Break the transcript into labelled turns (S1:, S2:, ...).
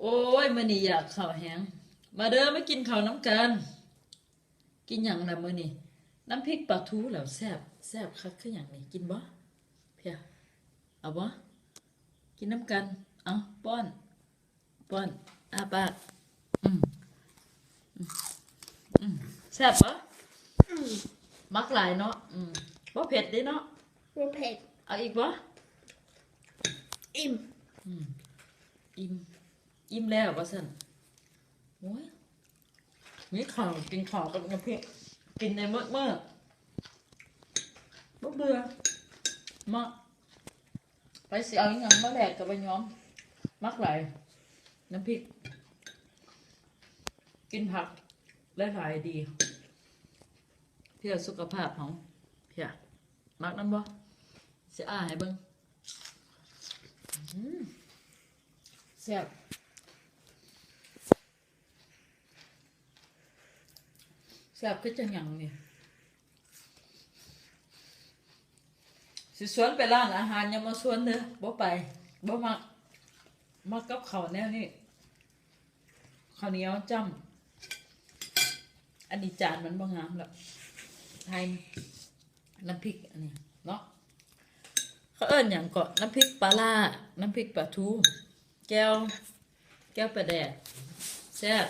S1: โอ้ยมื้อนี้อยากข้าวแห้งมาเด้อมากินข้าวน้ำกัน กินหยังล่ะมื้อนี้น้ำพริกปลาทูแล้วแซ่บแซ่บคักคือหยังนี่กินบ่เพียเอาบ่กินน้ำกัน เอาป้อน ป้อนอาปากอืมอืมอืมแซ่บปะ
S2: อืม
S1: มักหลายเนาะอืมบ่เผ็ดเด้เนาะ
S2: รสเผ็ด
S1: เอาอีกบ่
S2: อิ่ม
S1: อืมอิ่ม อิ่มแล้วว่าซั่นโอ้ยมีข้าวกินข้าวกับน้ำพริกกินในเมื้อเมื้อบ่เบื่อมาไปสิเอาอีหยังมาแลกกับไปย้อม มักหลยน้ำพริก กินผักหลายดีเพื่อสุขภาพของเพื่อมักน้ำบ่สิอ่าให้เบิ่งแซ่บ แซ่บคือจังหยังนี่สิสวนไปร้านอาหารย่ามาสวนเด้อบ่ไปบ่มักมักกับข้าวแนวนี้ข้าวเหนียวจ้ำอันนี้จานมันบ่งามแล้วไทยน้ำพริกอันนี้เนาะเขาเอิ้นอย่างก็น้ำพริกปลาล่าน้ำพริกปลาทู แก้ว แก้วปลาแดดแซ่บ